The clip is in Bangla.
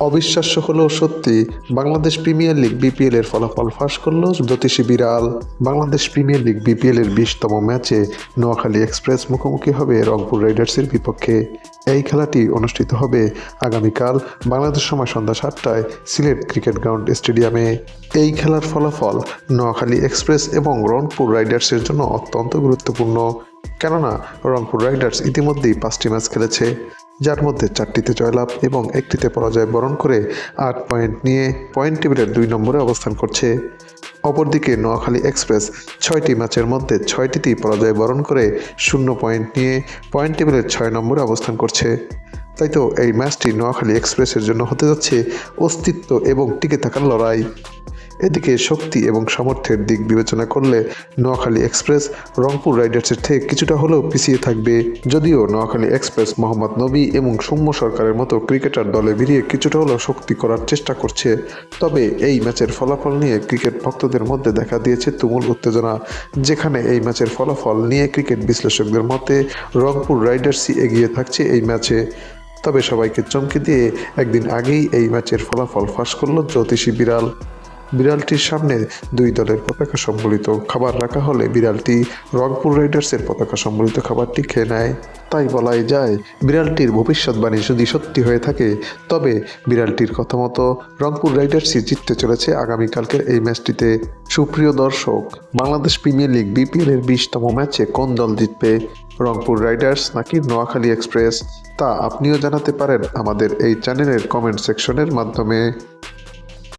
অবিশ্বাস্য হলেও সত্যি, বাংলাদেশ প্রিমিয়ার লিগ বিপিএল এর ফলাফল ফাঁস করল জ্যোতিষী বিড়াল। বাংলাদেশ প্রিমিয়ার লিগ বিপিএল এর বিশতম ম্যাচে নোয়াখালী এক্সপ্রেস মুখোমুখি হবে রংপুর রাইডার্সের বিপক্ষে। এই খেলাটি অনুষ্ঠিত হবে আগামীকাল বাংলাদেশ সময় সন্ধ্যা সাতটায় সিলেট ক্রিকেট গ্রাউন্ড স্টেডিয়ামে। এই খেলার ফলাফল নোয়াখালী এক্সপ্রেস এবং রংপুর রাইডার্সের জন্য অত্যন্ত গুরুত্বপূর্ণ। কেননা রংপুর রাইডার্স ইতিমধ্যেই পাঁচটি ম্যাচ খেলেছে, যার মধ্যে চারটিতে জয়লাভ এবং একটিতে পরাজয় বরণ করে আট পয়েন্ট নিয়ে পয়েন্ট টেবিলের দুই নম্বরে অবস্থান করছে। অপরদিকে নোয়াখালী এক্সপ্রেস ছয়টি ম্যাচের মধ্যে ছয়টিতেই পরাজয় বরণ করে শূন্য পয়েন্ট নিয়ে পয়েন্ট টেবিলের ছয় নম্বরে অবস্থান করছে। তাই তো এই ম্যাচটি নোয়াখালী এক্সপ্রেসের জন্য হতে যাচ্ছে অস্তিত্ব এবং টিকে থাকার লড়াই। এদিকে শক্তি এবং সামর্থ্যের দিক বিবেচনা করলে নোয়াখালী এক্সপ্রেস রংপুর রাইডার্সের থেকে কিছুটা হলেও পিছিয়ে থাকবে। যদিও নোয়াখালী এক্সপ্রেস মোহাম্মদ নবী এবং সৌম্য সরকারের মতো ক্রিকেটার দলে ভিড়িয়ে কিছুটা হলেও শক্তি করার চেষ্টা করছে। তবে এই ম্যাচের ফলাফল নিয়ে ক্রিকেট ভক্তদের মধ্যে দেখা দিয়েছে তুমুল উত্তেজনা, যেখানে এই ম্যাচের ফলাফল নিয়ে ক্রিকেট বিশ্লেষকদের মতে রংপুর রাইডার্সই এগিয়ে থাকছে এই ম্যাচে। তবে সবাইকে চমকে দিয়ে একদিন আগেই এই ম্যাচের ফলাফল ফাঁস করল জ্যোতিষী বিড়াল। বিড়ালটির সামনে দুই দলের পতাকা সম্বলিত খাবার রাখা হলে বিড়ালটি রংপুর রাইডার্সের পতাকা সম্বলিত খাবারটি খেয়ে নেয়। তাই বলাই যায়, বিড়ালটির ভবিষ্যৎবাণী যদি সত্যি হয়ে থাকে, তবে বিড়ালটির কথা মতো রংপুর রাইডার্সই জিততে চলেছে আগামীকালকের এই ম্যাচটিতে। সুপ্রিয় দর্শক, বাংলাদেশ প্রিমিয়ার লিগ বিপিএল এর বিশতম ম্যাচে কোন দল জিতবে? রংপুর রাইডার্স নাকি নোয়াখালী এক্সপ্রেস? তা আপনিও জানাতে পারেন আমাদের এই চ্যানেলের কমেন্ট সেকশনের মাধ্যমে।